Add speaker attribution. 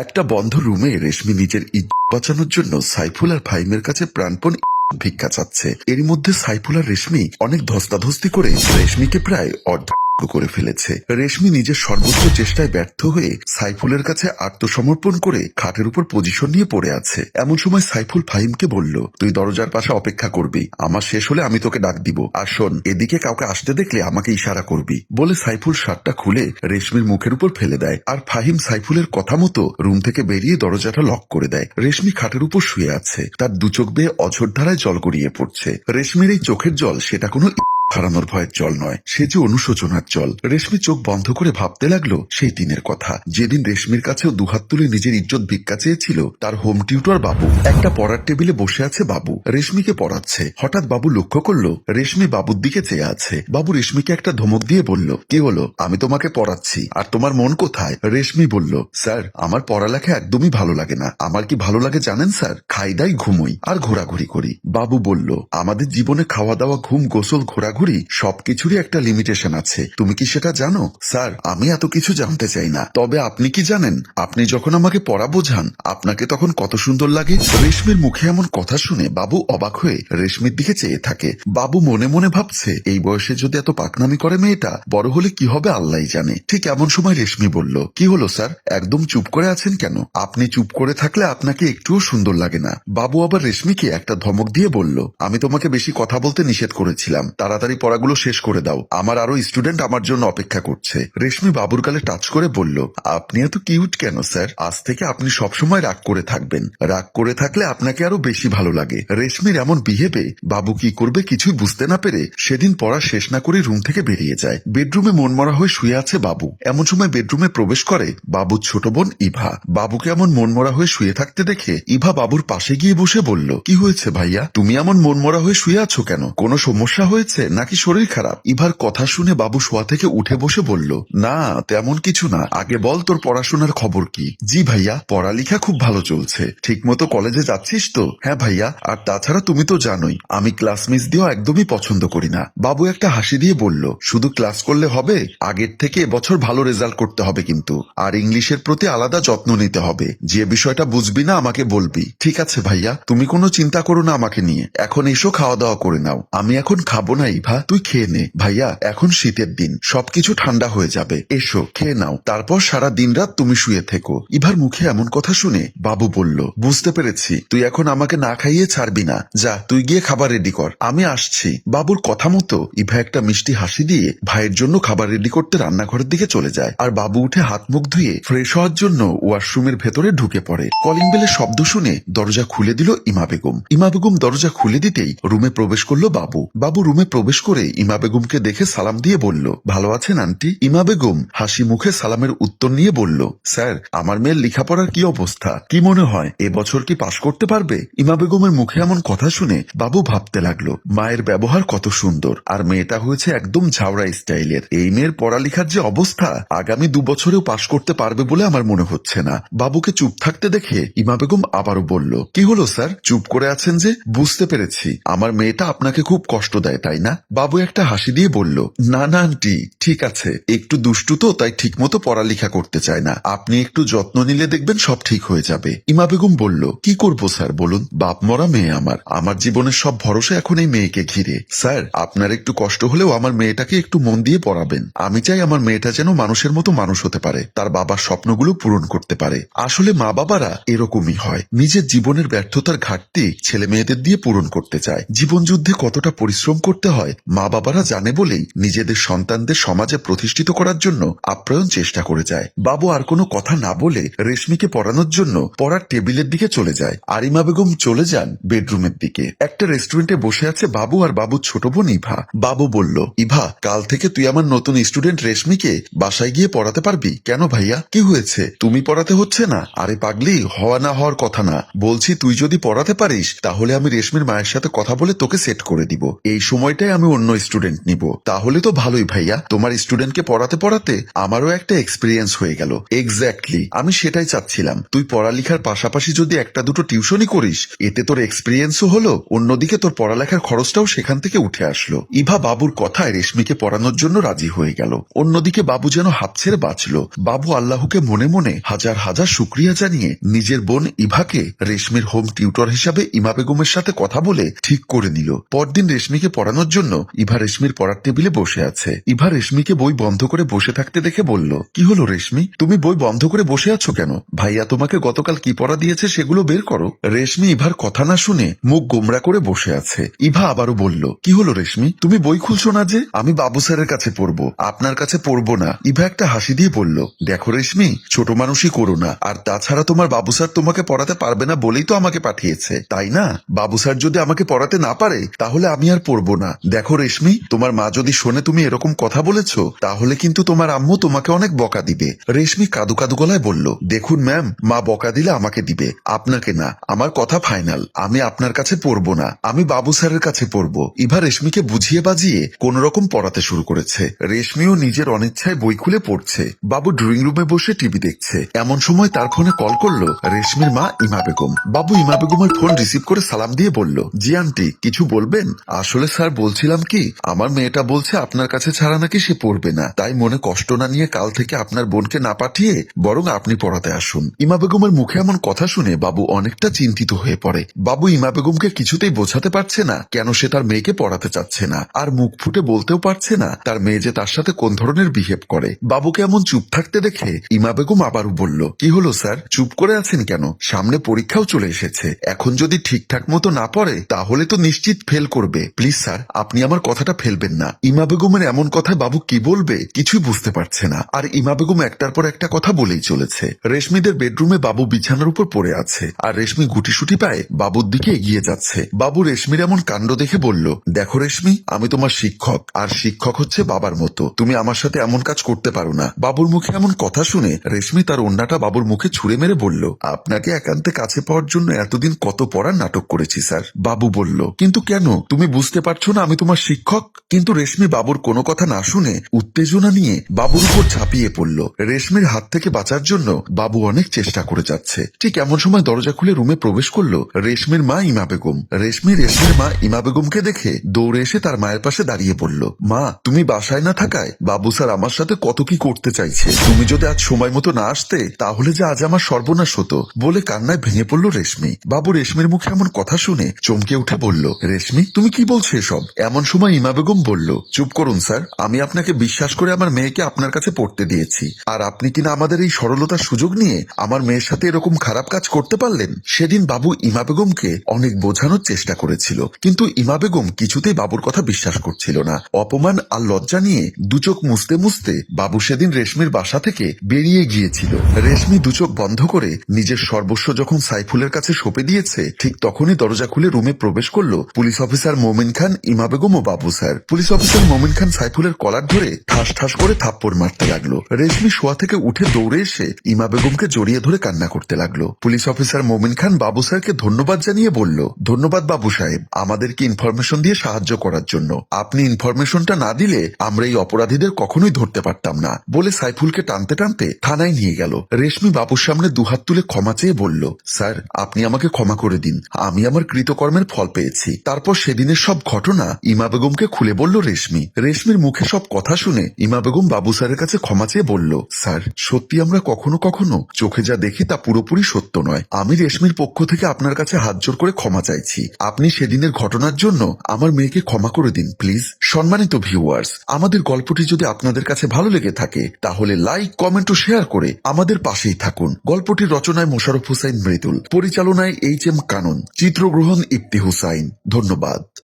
Speaker 1: একটা বন্ধ রুমে রেশমি নিজের ইজ্জত বাঁচানোর জন্য সাইফুল আর ফাইমের কাছে প্রাণপণ ভিক্ষা চাচ্ছে। এর মধ্যে সাইফুল আর রেশমি অনেক ধস্তাধস্তি করে রেশমিকে প্রায় অর্ধ করে ফেলেছে। রেশমি নিজের সর্বোচ্চ চেষ্টায় ব্যর্থ হয়ে সাইফুলের কাছে আত্মসমর্পণ করে খাটের উপর পজিশন নিয়ে পড়ে আছে। এমন সময় সাইফুল ফাহিমকে বলল, তুই দরজার পাশে অপেক্ষা করবি। আমার শেষ হলে আমি তোকে ডাক দিব। আর শোন, এদিকে কাউকে আসতে দেখলে আমাকে ইশারা করবি। বলে সাইফুল শার্টটা খুলে রেশমির মুখের উপর ফেলে দেয়। আর ফাহিম সাইফুলের কথা মতো রুম থেকে বেরিয়ে দরজাটা লক করে দেয়। রেশমি খাটের উপর শুয়ে আছে। তার দু চোখ বেয়ে অঝোর ধারায় জল গড়িয়ে পড়ছে। রেশমির এই চোখের জল, সেটা কোনো হারানোর ভয়ের জল নয়, সে যে অনুশোচনার জল। রেশমি চোখ বন্ধ করে ভাবতে লাগল, সেই দিনের কথা। যেদিন রেশমির কাছেও দুহাত তুলে নিজের ইজ্জত ভিক্ষা চেয়েছিল, তার হোম টিউটর বাবু। একটা পড়ার টেবিলে বসে আছে বাবু। রেশমিকে পড়াচ্ছে। হঠাৎ বাবু লক্ষ্য করল, রেশমি বাবুর দিকে চেয়ে আছে। বাবু রেশমিকে একটা ধমক দিয়ে বলল, কি হলো? আমি তোমাকে পড়াচ্ছি। আর তোমার মন কোথায়? রেশমি বলল, স্যার, আমার পড়ালেখা একদমই ভালো লাগে না। আমার কি ভালো লাগে জানেন, স্যার? খাই দাই, ঘুমোই। আর ঘোরাঘুরি করি। বাবু বলল, আমাদের জীবনে খাওয়া দাওয়া, ঘুম গোসল, ঘোরাঘুরি সবকিছুরই একটা লিমিটেশন আছে। তুমি কি সেটা জানো? স্যার, আমি এত কিছু জানতে চাই না। তবে আপনি কি জানেন? আপনি যখন আমাকে পড়া বোঝান, আপনাকে তখন কত সুন্দর লাগে। রেশমির মুখে এমন কথা শুনে বাবু অবাক হয়ে রেশমির দিকে চেয়ে থাকে। বাবু মনে মনে ভাবছে, এই বয়সে যদি এত পাকনামি করে মেয়েটা, বড় হলে কি হবে আল্লাহ জানে। ঠিক এমন সময় রেশমি বলল, কি হলো, স্যার? একদম চুপ করে আছেন কেন? আপনি চুপ করে থাকলে আপনাকে একটুও সুন্দর লাগে না। বাবু আবার রেশমিকে একটা ধমক দিয়ে বলল, আমি তোমাকে বেশি কথা বলতে নিষেধ করেছিলাম। তাড়াতাড়ি পড়াগুলো শেষ করে দাও। আমার আরও স্টুডেন্ট আমার জন্য অপেক্ষা করছে। রেশমি বাবুর গালে টাচ করে বলল, আপনি এত কিউট কেন স্যার আজ থেকে আপনি সবসময় রাগ করে থাকবেন। রাগ করে থাকলে আপনাকে আরও বেশি ভালো লাগে। রেশমির এমন বিহেভে বাবু কি করবে কিছুই বুঝতে না পেরে সেদিন পড়া শেষ না করে রুম থেকে বেরিয়ে যায়। বেডরুমে মনমরা হয়ে শুয়ে আছে বাবু। এমন সময় বেডরুমে প্রবেশ করে বাবুর ছোট বোন ইভা। বাবুকে এমন মনমরা হয়ে শুয়ে থাকতে দেখে ইভা বাবুর পাশে গিয়ে বসে বলল, কি হয়েছে ভাইয়া? তুমি এমন মনমরা হয়ে শুয়ে আছো কেন? কোনো সমস্যা হয়েছে? নাকি শরীর খারাপ? ইভার কথা শুনে বাবু শোয়া থেকে উঠে বসে বলল, না, তেমন কিছু না। আগে বল তোর পড়াশোনার খবর কি? জি ভাইয়া, পড়ালেখা খুব ভালো চলছে। ঠিক মতো কলেজে যাচ্ছিস তো? হ্যাঁ ভাইয়া, আর তাছাড়া তুমি তো জানোই, আমি ক্লাস মিস দিয়েও একদমই পছন্দ করি না। বাবু একটা হাসি দিয়ে বলল, শুধু ক্লাস করলে হবে? আগের থেকে এবছর ভালো রেজাল্ট করতে হবে কিন্তু। আর ইংলিশের প্রতি আলাদা যত্ন নিতে হবে। যে বিষয়টা বুঝবি না, আমাকে বলবি। ঠিক আছে ভাইয়া, তুমি কোনো চিন্তা করো না আমাকে নিয়ে। এখন এসো খাওয়া দাওয়া করে নাও। আমি এখন খাব না, ইভা। তুই খেয়ে নে। ভাইয়া, এখন শীতের দিন। সবকিছু ঠান্ডা হয়ে যাবে। এসো, খেয়ে নাও। তারপর সারা দিন রাত তুমি শুয়ে থেকো। ইভার মুখে এমন কথা শুনে বাবু বলল, বুঝতে পেরেছি। তুই এখন আমাকে না খাইয়ে ছাড়বি না। যা, তুই গিয়ে খাবার রেডি কর। আমি আসছি। বাবুর কথা মতো ইভা একটা মিষ্টি হাসি দিয়ে ভাইয়ের জন্য খাবার রেডি করতে রান্নাঘরের দিকে চলে যায়। আর বাবু উঠে হাত মুখ ধুয়ে ফ্রেশ হওয়ার জন্য ওয়াশরুমের ভেতরে ঢুকে পড়ে। কলিং বেলের শব্দ শুনে দরজা খুলে দিল ইমা বেগম। ইমা বেগম দরজা খুলে দিতেই রুমে প্রবেশ করল বাবু। বাবু রুমে প্রবেশ করে ইমা বেগমকে দেখে সালাম দিয়ে বলল, ভালো আছেন, আন্টি? ইমা বেগম হাসি মুখে সালামের উত্তর নিয়ে বলল, স্যার, আমার মেয়ের লেখাপড়ার কি অবস্থা? কি মনে হয় এবছর কি পাশ করতে পারবে? ইমা বেগমের মুখে এমন কথা শুনে বাবু ভাবতে লাগল, মায়ের ব্যবহার কত সুন্দর, আর মেয়েটা হয়েছে একদম ঝাউরা স্টাইলের। এই মেয়ের পড়ালেখার যে অবস্থা, আগামী দু বছরেও পাশ করতে পারবে বলে আমার মনে হচ্ছে না। বাবুকে চুপ থাকতে দেখে ইমা বেগম আবারও বলল, কি হলো, স্যার? চুপ করে আছেন যে? বুঝতে পেরেছি। আমার মেয়েটা আপনাকে খুব কষ্ট দেয়, তাই না? বাবু একটা হাসি দিয়ে বলল না না আন্টি, ঠিক আছে, একটু দুষ্টু তো, তাই ঠিকমতো পড়ালেখা করতে চায় না। আপনি একটু যত্ন নিলে দেখবেন সব ঠিক হয়ে যাবে। ইমা বেগম বলল, কি করব স্যার, বলুন? বাপ মরা মেয়ে আমার। আমার জীবনের সব ভরসা এখন এই মেয়েকে ঘিরে। স্যার, আপনার একটু কষ্ট হলেও আমার মেয়েটাকে একটু মন দিয়ে পড়াবেন। আমি চাই আমার মেয়েটা যেন মানুষের মতো মানুষ হতে পারে, তার বাবার স্বপ্নগুলো পূরণ করতে পারে। আসলে মা বাবারা এরকমই হয়। নিজের জীবনের ব্যর্থতার ঘাটতি ছেলে মেয়েদের দিয়ে পূরণ করতে চায়। জীবন যুদ্ধে কতটা পরিশ্রম করতে হয় মা বাবারা জানে বলেই নিজেদের সন্তানদের সমাজে প্রতিষ্ঠিত করার জন্য আপ্রায়ণ চেষ্টা করে যায়। বাবু আর কোনো কথা না বলে রেশমিকে পড়ানোর জন্য পড়ার টেবিলের দিকে চলে যায়। আরিমা বেগম চলে যান বেডরুমের দিকে। একটা রেস্টুরেন্টে বসে আছে বাবু আর বাবুর ছোট বোন ইভা। বাবু বলল, ইভা, কাল থেকে তুই আমার নতুন স্টুডেন্ট রেশমিকে বাসায় গিয়ে পড়াতে পারবি? কেন ভাইয়া? কি হয়েছে? তুমি পড়াতে হচ্ছে না? আরে পাগলি, হওয়া না হওয়ার কথা না। বলছি তুই যদি পড়াতে পারিস, তাহলে আমি রেশমির মায়ের সাথে কথা বলে তোকে সেট করে দিব। এই সময়টাই আমি অন্য স্টুডেন্ট নিব। তাহলে তো ভালোই ভাইয়া। তোমার স্টুডেন্টকে পড়াতে পড়াতে আমারও একটা এক্সপিরিয়েন্স হয়ে গেল। এক্স্যাক্টলি আমি সেটাই চাচ্ছিলাম। তুই পড়ালেখার পাশাপাশি যদি একটা দুটো টিউশনই করিস, এতে তোর এক্সপিরিয়েন্সও হলো, অন্যদিকে তোর পড়ালেখার খরচটাও সেখান থেকে উঠে আসলো। ইভা বাবুর কথায় রেশমিকে পড়ানোর জন্য রাজি হয়ে গেল। অন্যদিকে বাবু যেন হাত ছেড়ে বাঁচল। বাবু আল্লাহকে মনে মনে হাজার হাজার শুক্রিয়া জানিয়ে নিজের বোন ইভাকে রেশমির হোম টিউটর হিসাবে ইমা বেগমের সাথে কথা বলে ঠিক করে নিল। পরদিন রেশমিকে পড়ানোর জন্য ইভা রেশমির পড়ার টেবিলে বসে আছে। ইভা রেশমিকে বই বন্ধ করে বসে থাকতে দেখে বলল, কি হলো রেশমি? তুমি বই বন্ধ করে বসে আছো কেন? ভাইয়া তোমাকে গতকাল কি পড়া দিয়েছে সেগুলো বের করো। রেশমি ইভার কথা না শুনে মুখ গোমরা করে বসে আছে। ইভা আবারও বলল, কি হলো রেশমি? তুমি বই খুলছো না যে? আমি বাবু স্যারের কাছে পড়ব, আপনার কাছে পড়ব না। ইভা একটা হাসি দিয়ে বলল, দেখো রেশমি, ছোট মানুষই করো না, আর তাছাড়া তোমার বাবু স্যার তোমাকে পড়াতে পারবে না বলেই তো আমাকে পাঠিয়েছে, তাই না? বাবু স্যার যদি আমাকে পড়াতে না পারে, তাহলে আমি আর পড়ব না। দেখো রেশমি, তোমার মা যদি শোনে তুমি এরকম কথা বলেছ, তাহলে কিন্তু তোমার আম্মু তোমাকে অনেক বকা দিবে। রেশমি কাদু কাদু গলায় বলল, দেখুন ম্যাম, মা বকা দিলে আমাকে দিবে। আপনাকে না, আমার কথা ফাইনাল। আমি আপনার কাছে পড়ব না, আমি বাবু স্যারের কাছে পড়ব। ইভা রেশমিকে বুঝিয়ে বাজিয়ে কোন রকম পড়াতে শুরু করেছে। রেশমিও নিজের অনিচ্ছায় বই খুলে পড়ছে। বাবু ড্রয়িং রুমে বসে টিভি দেখছে। এমন সময় তার ফোনে কল করল, রেশমির মা ইমা বেগম। বাবু ইমা বেগমের ফোন রিসিভ করে সালাম দিয়ে বলল, জি আন্টি, কিছু বলবেন? আসলে স্যার বলছিলাম কি, আমার মেয়েটা বলছে আপনার কাছে ছাড়া নাকি সে পড়বে না। তাই মনে কষ্ট না নিয়ে কাল থেকে আপনার বোনকে না পাঠিয়ে বরং আপনি পড়াতে আসুন। ইমা বেগমের মুখে এমন কথা শুনে বাবু অনেকটা চিন্তিত হয়ে পড়ে। বাবু ইমা বেগমকে কিছুতেই বোঝাতে পারছে না, কেন সে তার মেয়েকে পড়াতে চাচ্ছে না, আর মুখ ফুটে বলতেও পারছে না তার মেয়ে যে তার সাথে কোন ধরনের বিহেভ করে। বাবুকে এমন চুপ থাকতে দেখে ইমা বেগম আবারও বলল, কি হলো স্যার? চুপ করে আছেন কেন? সামনে পরীক্ষাও চলে এসেছে। এখন যদি ঠিকঠাক মতো না পড়ে, তাহলে তো নিশ্চিত ফেল করবে। প্লিজ স্যার, আপনি আমার কথাটা ফেলবেন না। ইমা বেগমের এমন কথায় বাবু কি বলবে কিছুই বুঝতে পারছে না। আর ইমা বেগম একটার পর একটা কথা বলেই চলেছে। রেশমিদের বেডরুমে বাবু বিছানার উপর পড়ে আছে। আর রেশমি গুটিসুটি পায়ে বাবুর দিকে এগিয়ে যাচ্ছে। বাবু রেশমির এমন কাণ্ড দেখে বলল, দেখো রেশমি, আমি তোমার শিক্ষক। আর শিক্ষক হচ্ছে বাবার মতো। তুমি আমার সাথে এমন কাজ করতে পারো না। বাবুর মুখে এমন কথা শুনে রেশমি তার অন্যটা বাবুর মুখে ছুঁড়ে মেরে বলল, আপনাকে একান্তে কাছে পাওয়ার জন্য এতদিন কত পড়ার নাটক করেছি, স্যার। বাবু বলল, কিন্তু কেন? তুমি বুঝতে পারছ না আমি তোমার শিক্ষক, কিন্তু রেশমি বাবুর কোনো কথা না শুনে উত্তেজনা নিয়ে বাবুর উপর ঝাঁপিয়ে পড়ল। রেশমির হাত থেকে বাঁচার জন্য বাবু অনেক চেষ্টা করে যাচ্ছে। ঠিক এমন সময় দরজা খুলে রুমে প্রবেশ করল রেশমির মা ইমা বেগম। রেশমি, রেশমির মা ইমা বেগমকে দেখে দৌড়ে এসে তার মায়ের পাশে দাঁড়িয়ে পড়ল। মা, তুমি বাসায় না থাকায় বাবু স্যার আমার সাথে কত কি করতে চাইছে। তুমি যদি আজ সময় মতো না আসতে, তাহলে যে আজ আমার সর্বনাশ হতো বলে কান্নায় ভেঙে পড়ল রেশমি। বাবু রেশমির মুখে এমন কথা শুনে চমকে উঠে বলল, রেশমি, তুমি কি বলছো এসব? এমন সময় ইমা বেগম বলল, চুপ করুন, স্যার। আমি আপনাকে বিশ্বাস করে আমার মেয়েকে আপনার কাছে পড়তে দিয়েছি। আর আপনি কিনা আমাদের এই সরলতার সুযোগ নিয়ে আমার মেয়ের সাথে এরকম খারাপ কাজ করতে পারলেন? সেদিন বাবু ইমা বেগমকে অনেক বোঝানোর চেষ্টা করেছিল। কিন্তু ইমা বেগম কিছুতেই বাবুর কথা বিশ্বাস করছিল না। অপমান আর লজ্জা নিয়ে দুচোখ মুছতে মুছতে বাবু সেদিন রেশমির বাসা থেকে বেরিয়ে গিয়েছিল। রেশমি দুচোখ বন্ধ করে নিজের সর্বস্ব যখন সাইফুলের কাছে সঁপে দিয়েছে, ঠিক তখনই দরজা খুলে রুমে প্রবেশ করল পুলিশ অফিসার মোমিন খান ইমা ও Babu sir police officer Momin Khan সাইফুলের কলার ধরে ঠাস ঠাস করে থাপ্পড় মারতে লাগল রেশমি শোয়া থেকে উঠে দৌড়ে এসে ইমা বেগমকে জড়িয়ে ধরে কান্না করতে লাগল পুলিশ অফিসার মোমিন খান বাবু স্যারকে ধন্যবাদ জানিয়ে বলল ধন্যবাদ বাবু সাহেব আমাদেরকে ইনফরমেশন দিয়ে সাহায্য করার জন্য আপনি ইনফরমেশনটা না দিলে আমরা এই অপরাধীদের কখনোই ধরতে পারতাম না বলে সাইফুলকে টানতে টানতে থানায় নিয়ে গেল রেশমি বাবুর সামনে দুহাত তুলে ক্ষমা চেয়ে বলল স্যার আপনি আমাকে ক্ষমা করে দিন আমি আমার কৃতকর্মের ফল পেয়েছি তারপর সেদিনের সব ঘটনা ইমা বেগমকে খুলে বলল, রেশমি। রেশমির মুখে সব কথা শুনে ইমা বেগম বাবু স্যারের কাছে ক্ষমা চেয়ে বলল, স্যার, সত্যি আমরা কখনো কখনো চোখে যা দেখি তা পুরোপুরি সত্য নয়। আমি রেশমির পক্ষ থেকে আপনার কাছে হাত জোর করে ক্ষমা চাইছি। আপনি সেদিনের ঘটনার জন্য আমার মেয়েকে ক্ষমা করে দিন, প্লিজ। সম্মানিত ভিউয়ার্স, আমাদের গল্পটি যদি আপনাদের কাছে ভালো লেগে থাকে, তাহলে লাইক, কমেন্ট ও শেয়ার করে আমাদের পাশেই থাকুন। গল্পটির রচনায় মোশারফ হুসাইন মৃদুল, পরিচালনায় এইচ এম কানন, চিত্রগ্রহণ ইপ্তি হুসাইন। ধন্যবাদ।